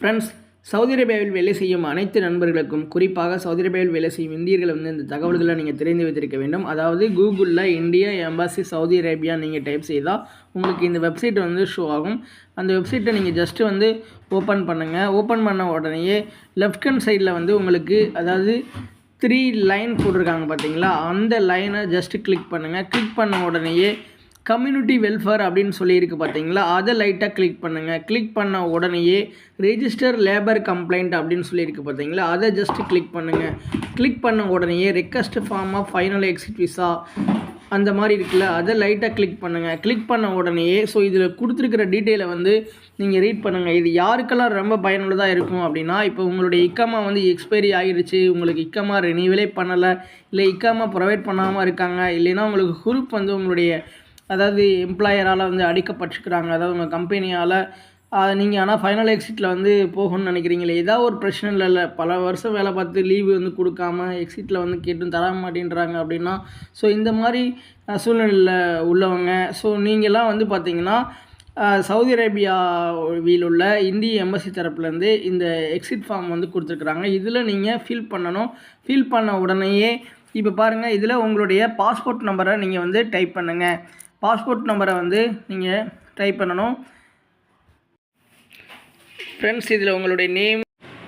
Friends Saudi அரேபியாவில் வேலை செய்யும் அனைத்து நண்பர்களுக்கும் குறிப்பாக சவுதி அரேபியாவில் வேலை செய்யும் இந்தியர்கள் வந்து இந்த தகவல்களை நீங்கள் தெரிந்து வைத்திருக்க வேண்டும். அதாவது கூகுளில் இந்தியா எம்பாசி சவுதி அரேபியா நீங்கள் டைப் செய்தால் உங்களுக்கு இந்த வெப்சைட் வந்து ஷோ ஆகும். அந்த வெப்சைட்டை நீங்கள் ஜஸ்ட்டு வந்து ஓப்பன் பண்ணுங்கள் ஓப்பன் பண்ண உடனேயே லெஃப்ட் ஹேண்ட் சைடில் வந்து உங்களுக்கு அதாவது த்ரீ லைன் போட்டிருக்காங்க பார்த்தீங்களா அந்த லைனை ஜஸ்ட்டு கிளிக் பண்ணுங்கள் கிளிக் பண்ண உடனேயே கம்யூனிட்டி வெல்ஃபேர் அப்படின்னு சொல்லியிருக்கு பார்த்தீங்களா? அதை லைட்டாக கிளிக் பண்ணுங்கள் கிளிக் பண்ண உடனேயே ரெஜிஸ்டர் லேபர் கம்ப்ளைண்ட் அப்படின்னு சொல்லியிருக்கு பார்த்தீங்களா? அதை ஜஸ்ட்டு கிளிக் பண்ணுங்கள் கிளிக் பண்ண உடனேயே request form of final exit visa அந்த மாதிரி இருக்குல்ல அதை லைட்டாக கிளிக் பண்ணுங்கள் கிளிக் பண்ண உடனேயே ஸோ இதில் கொடுத்துருக்கிற டீட்டெயிலை வந்து நீங்கள் ரீட் பண்ணுங்கள் இது யாருக்கெல்லாம் ரொம்ப பயனுள்ளதாக இருக்கும் அப்படின்னா இப்போ உங்களுடைய இக்கமா வந்து எக்ஸ்பைரி ஆகிருச்சு உங்களுக்கு இக்கமா ரினீவலே பண்ணலை. இல்லை இக்கமா ப்ரொவைட் பண்ணாமல் இருக்காங்க. இல்லைன்னா உங்களுக்கு குரூப் வந்து உங்களுடைய அதாவது எம்ப்ளாயரால் வந்து அடிக்கப்பட்டிருக்கிறாங்க. அதாவது உங்கள் கம்பெனியால் நீங்கள் ஆனால் ஃபைனல் எக்ஸிட்டில் வந்து போகணும்னு நினைக்கிறீங்களே. ஏதாவது ஒரு பிரச்சனை இல்லை. பல வருஷம் வேலை பார்த்து லீவு வந்து கொடுக்காம எக்ஸிட்டில் வந்து கேட்டும் தர மாட்டேன்றாங்க அப்படின்னா ஸோ இந்த மாதிரி சூழ்நிலையில் உள்ளவங்க. ஸோ நீங்கள்லாம் வந்து பார்த்தீங்கன்னா சவுதி அரேபியாவில் உள்ள இந்திய எம்பசி தரப்புலேருந்து இந்த எக்ஸிட் ஃபார்ம் வந்து கொடுத்துருக்குறாங்க. இதில் நீங்கள் ஃபில் பண்ணணும். ஃபில் பண்ண உடனேயே இப்போ பாருங்கள் இதில் உங்களுடைய பாஸ்போர்ட் நம்பரை நீங்கள் வந்து டைப் பண்ணுங்கள் பாஸ்போர்ட் நம்பரை வந்து நீங்கள் டைப் பண்ணணும். ஃப்ரெண்ட்ஸ் இதில் உங்களுடைய நேம்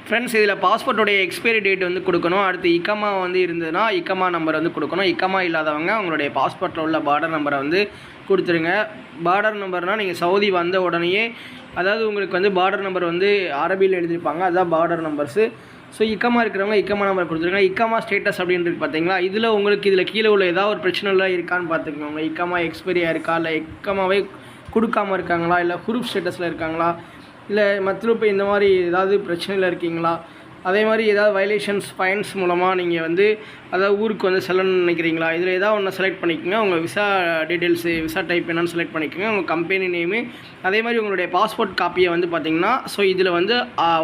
ஃப்ரெண்ட்ஸ் இதில் பாஸ்போர்ட்டோடைய எக்ஸ்பைரி டேட் வந்து கொடுக்கணும். அடுத்து இக்கமா வந்து இருந்ததுன்னா இக்கமா நம்பர் வந்து கொடுக்கணும். இக்கமா இல்லாதவங்க உங்களுடைய பாஸ்போர்ட்டில் உள்ள பார்டர் நம்பரை வந்து கொடுத்துருங்க. பார்டர் நம்பர்னால் நீங்கள் சவுதி வந்த உடனேயே அதாவது உங்களுக்கு வந்து பார்டர் நம்பர் வந்து அரபியில் எழுதியிருப்பாங்க. அதுதான் பார்டர் நம்பர்ஸு ஸோ இக்கமாக இருக்கிறவங்க இக்கமா நம்பர் கொடுத்துருங்க இக்கமா ஸ்டேட்டஸ் அப்படின்றது பார்த்தீங்களா இதில் உங்களுக்கு இதில் கீழே உள்ள ஏதாவது ஒரு பிரச்சனைலாம் இருக்கான்னு பார்த்துக்கோங்க. இக்கமா எக்ஸ்பைரியாக இருக்கா இல்லை இக்கமாவே கொடுக்காம இருக்காங்களா? இல்லை குரூப் ஸ்டேட்டஸில் இருக்காங்களா? இல்லை மற்ற இப்போ இந்த மாதிரி ஏதாவது பிரச்சனையில் இருக்கீங்களா? அதே மாதிரி ஏதாவது வயலேஷன்ஸ் ஃபைன்ஸ் மூலமாக நீங்கள் வந்து அதாவது ஊருக்கு வந்து செல்லணும்னு நினைக்கிறீங்களா? இதில் ஏதாவது ஒன்று செலக்ட் பண்ணிக்கோங்க. உங்கள் விசா டீட்டெயில்ஸு விசா டைப் என்னென்னு செலக்ட் பண்ணிக்கோங்க. உங்கள் கம்பெனி நேமு அதே மாதிரி உங்களுடைய பாஸ்போர்ட் காப்பியை வந்து பார்த்தீங்கன்னா ஸோ இதில் வந்து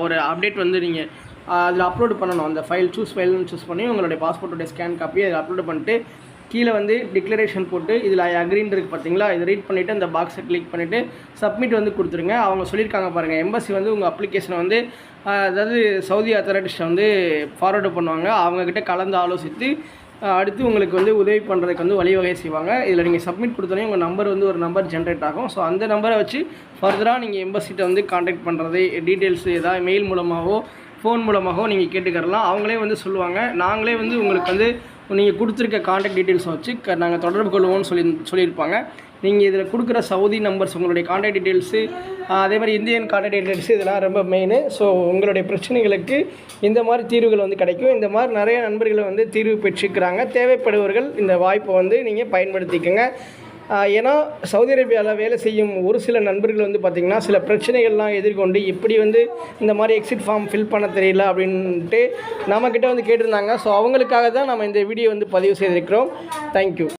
ஒரு அப்டேட் வந்து நீங்கள் அதில் அப்லோட் பண்ணணும். அந்த ஃபைல் சூஸ் ஃபைல்னு சூஸ் பண்ணி உங்களுடைய பாஸ்போர்ட்டுடைய ஸ்கேன் காப்பி அதில் அப்லோட் பண்ணிட்டு கீழே வந்து டிக்ளரேஷன் போட்டு இதில் ஐ இருக்குது பார்த்தீங்களா இதை ரீட் பண்ணிவிட்டு அந்த பாக்ஸை கிளிக் பண்ணிவிட்டு சப்மிட் வந்து கொடுத்துருங்க. அவங்க சொல்லியிருக்காங்க பாருங்கள் எம்பசி வந்து உங்கள் அப்ளிகேஷனை வந்து அதாவது சவுதி அத்தாரிட்டிஸ்ட்டை வந்து ஃபார்வர்டு பண்ணுவாங்க. அவங்கக்கிட்ட கலந்து ஆலோசித்து அடுத்து உங்களுக்கு வந்து உதவி பண்ணுறதுக்கு வந்து வழிவகை செய்வாங்க. இதில் நீங்கள் சப்மிட் கொடுத்தோன்னே உங்கள் நம்பர் வந்து ஒரு நம்பர் ஜென்ரேட் ஆகும். ஸோ அந்த நம்பரை வச்சு ஃபர்தராக நீங்கள் எம்பசிட்ட வந்து காண்டாக்ட் பண்ணுறது டீட்டெயில்ஸ் ஏதாவது மெயில் மூலமாகவோ ஃபோன் மூலமாகவும் நீங்கள் கேட்டுக்கறலாம். அவங்களே வந்து சொல்லுவாங்க. நாங்களே வந்து உங்களுக்கு வந்து நீங்கள் கொடுத்துருக்க காண்டாக்ட் டீட்டெயில்ஸை வச்சு க நாங்கள் தொடர்பு கொள்வோம்னு சொல்லி சொல்லியிருப்பாங்க. நீங்கள் இதில் கொடுக்குற சவுதி நம்பர்ஸ் உங்களுடைய காண்டாக்ட் டீட்டெயில்ஸு அதே மாதிரி இந்தியன் காண்டாக்ட் டீட்டெயில்ஸு இதெல்லாம் ரொம்ப மெயின் ஸோ உங்களுடைய பிரச்சனைகளுக்கு இந்த மாதிரி தீர்வுகள் வந்து கிடைக்கும். இந்த மாதிரி நிறைய நண்பர்களை வந்து தீர்வு பெற்றுக்கிறாங்க தேவைப்படுபவர்கள் இந்த வாய்ப்பை வந்து நீங்கள் பயன்படுத்திக்கோங்க. ஏன்னா சவுதி அரேபியாவில் வேலை செய்யும் ஒரு சில நண்பர்கள் வந்து பார்த்திங்கன்னா சில பிரச்சனைகள்லாம் எதிர்கொண்டு இப்படி வந்து இந்த மாதிரி எக்ஸிட் ஃபார்ம் ஃபில் பண்ண தெரியல அப்படின்ட்டு நம்மக்கிட்ட வந்து கேட்டிருந்தாங்க. ஸோ அவங்களுக்காக தான் நம்ம இந்த வீடியோ வந்து பதிவு செய்திருக்கிறோம். தேங்க்யூ